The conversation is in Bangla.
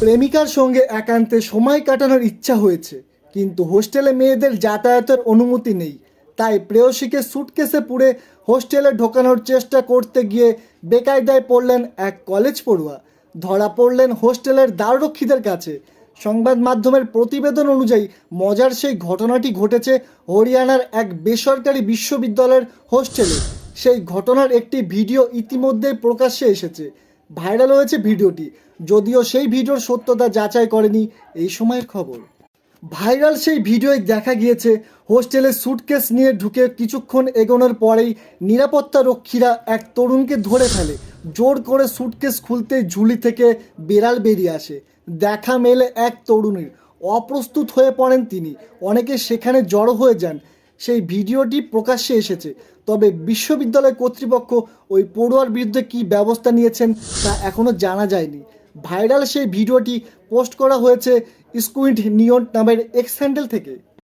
প্রেমিকার সঙ্গে একান্তে সময় কাটানোর ইচ্ছা হয়েছে, কিন্তু হোস্টেলে মেয়েদের যাতায়াতের অনুমতি নেই। তাই প্রেয়সীকে সুটকেসে পুড়ে হোস্টেলে ঢোকানোর চেষ্টা করতে গিয়ে বেকায়দায় পড়লেন এক কলেজ পড়ুয়া। ধরা পড়লেন হোস্টেলের দ্বাররক্ষীদের কাছে। সংবাদ মাধ্যমের প্রতিবেদন অনুযায়ী মজার সেই ঘটনাটি ঘটেছে হরিয়ানার এক বেসরকারি বিশ্ববিদ্যালয়ের হোস্টেলে। সেই ঘটনার একটি ভিডিও ইতিমধ্যেই প্রকাশ্যে এসেছে। ভাইরাল হয়েছে ভিডিওটি। যদিও সেই ভিডিওর সত্যতা যাচাই করেনি এই সময়ের খবর। ভাইরাল সেই ভিডিওয় দেখা গিয়েছে হোস্টেলে সুটকেস নিয়ে ঢুকে কিছুক্ষণ এগোনোর পরেই নিরাপত্তা রক্ষীরা এক তরুণকে ধরে ফেলে, জোর করে সুটকেস খুলতে ঝুলি থেকে বেড়াল বেরিয়ে আসে। দেখা মেলে এক তরুণীর। অপ্রস্তুত হয়ে পড়েন তিনি। অনেকে সেখানে জড়ো হয়ে যান। সেই ভিডিওটি প্রকাশ্যে এসেছে। তবে বিশ্ববিদ্যালয় কর্তৃপক্ষ ওই পড়ুয়ার বিরুদ্ধে কী ব্যবস্থা নিয়েছেন তা এখনও জানা যায়নি। ভাইরাল সেই ভিডিওটি পোস্ট করা হয়েছে স্কুইড নিয়ন নামের এক্স হ্যান্ডেল থেকে।